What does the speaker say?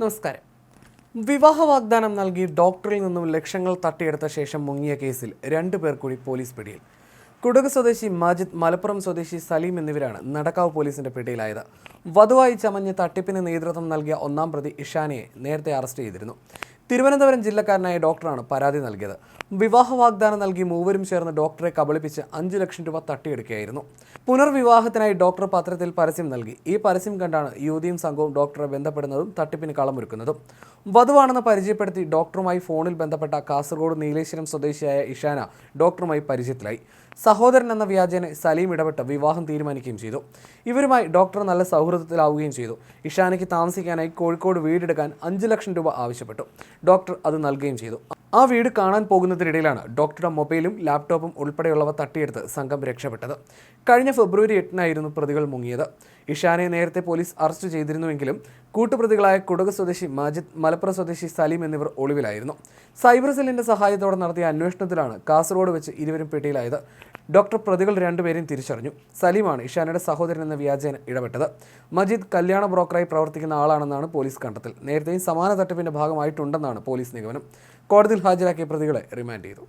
നമസ്കാരം. വിവാഹ വാഗ്ദാനം നൽകി ഡോക്ടറിൽ നിന്നും ലക്ഷങ്ങൾ തട്ടിയെടുത്ത ശേഷം മുങ്ങിയ കേസിൽ രണ്ടു പേർ കൂടി പോലീസ് പിടിയിൽ. കുടക് സ്വദേശി മാജിദ് മലപ്പുറം സ്വദേശി സലീം എന്നിവരാണ് നടക്കാവ് പോലീസിന്റെ പിടിയിലായത്. വധുവായി ചമഞ്ഞ് തട്ടിപ്പിന് നേതൃത്വം നൽകിയ ഒന്നാം പ്രതി ഇഷാനയെ നേരത്തെ അറസ്റ്റ് ചെയ്തിരുന്നു. തിരുവനന്തപുരം ജില്ലക്കാരനായ ഡോക്ടറാണ് പരാതി നൽകിയത്. വിവാഹ വാഗ്ദാനം നൽകി മൂവരും ചേർന്ന് ഡോക്ടറെ കബളിപ്പിച്ച് അഞ്ചു ലക്ഷം രൂപ തട്ടിയെടുക്കുകയായിരുന്നു. പുനർവിവാഹത്തിനായി ഡോക്ടർ പത്രത്തിൽ പരസ്യം നൽകി. ഈ പരസ്യം കണ്ടാണ് യുവതിയും സംഘവും ഡോക്ടറെ ബന്ധപ്പെടുന്നതും തട്ടിപ്പിന് കളമൊരുക്കുന്നതും. വധുവാണെന്ന് പരിചയപ്പെടുത്തി ഡോക്ടറുമായി ഫോണിൽ ബന്ധപ്പെട്ട കാസർഗോഡ് നീലേശ്വരം സ്വദേശിയായ ഇഷാന ഡോക്ടറുമായി പരിചയത്തിലായി. സഹോദരൻ എന്ന വ്യാജേന സലീം ഇടപെട്ട് വിവാഹം തീരുമാനിക്കുകയും ചെയ്തു. ഇവരുമായി ഡോക്ടർ നല്ല സൗഹൃദത്തിലാവുകയും ചെയ്തു. ഇഷാനയ്ക്ക് താമസിക്കാനായി കോഴിക്കോട് വീടെടുക്കാൻ അഞ്ച് ലക്ഷം രൂപ ആവശ്യപ്പെട്ടു. ഡോക്ടർ അത് നൽകുകയും ചെയ്തു. ആ വീട് കാണാൻ പോകുന്നതിനിടയിലാണ് ഡോക്ടറുടെ മൊബൈലും ലാപ്ടോപ്പും ഉൾപ്പെടെയുള്ളവ തട്ടിയെടുത്ത് സംഘം രക്ഷപ്പെട്ടത്. കഴിഞ്ഞ ഫെബ്രുവരി എട്ടിനായിരുന്നു പ്രതികൾ മുങ്ങിയത്. ഇഷാനെ നേരത്തെ പോലീസ് അറസ്റ്റ് ചെയ്തിരുന്നുവെങ്കിലും കൂട്ടുപ്രതികളായ കുടക് സ്വദേശി മാജിദ് മലപ്പുറം സ്വദേശി സലീം എന്നിവർ ഒളിവിലായിരുന്നു. സൈബർ സെല്ലിന്റെ സഹായത്തോടെ നടത്തിയ അന്വേഷണത്തിലാണ് കാസർഗോഡ് വെച്ച് ഇരുവരും പിടിയിലായത്. ഡോക്ടർ പ്രതികൾ രണ്ടുപേരെയും തിരിച്ചറിഞ്ഞു. സലീമാണ് ഇഷാനയുടെ സഹോദരൻ എന്ന വ്യാജേന ഇടപെട്ടത്. മജീദ് കല്യാണ ബ്രോക്കറായി പ്രവർത്തിക്കുന്ന ആളാണെന്നാണ് പോലീസ് കണ്ടെത്തൽ. നേരത്തെയും സമാന തട്ടിപ്പിന്റെ ഭാഗമായിട്ടുണ്ടെന്നാണ് പോലീസ് നിഗമനം. കോടതിയിൽ ഹാജരാക്കിയ പ്രതികളെ റിമാൻഡ് ചെയ്തു.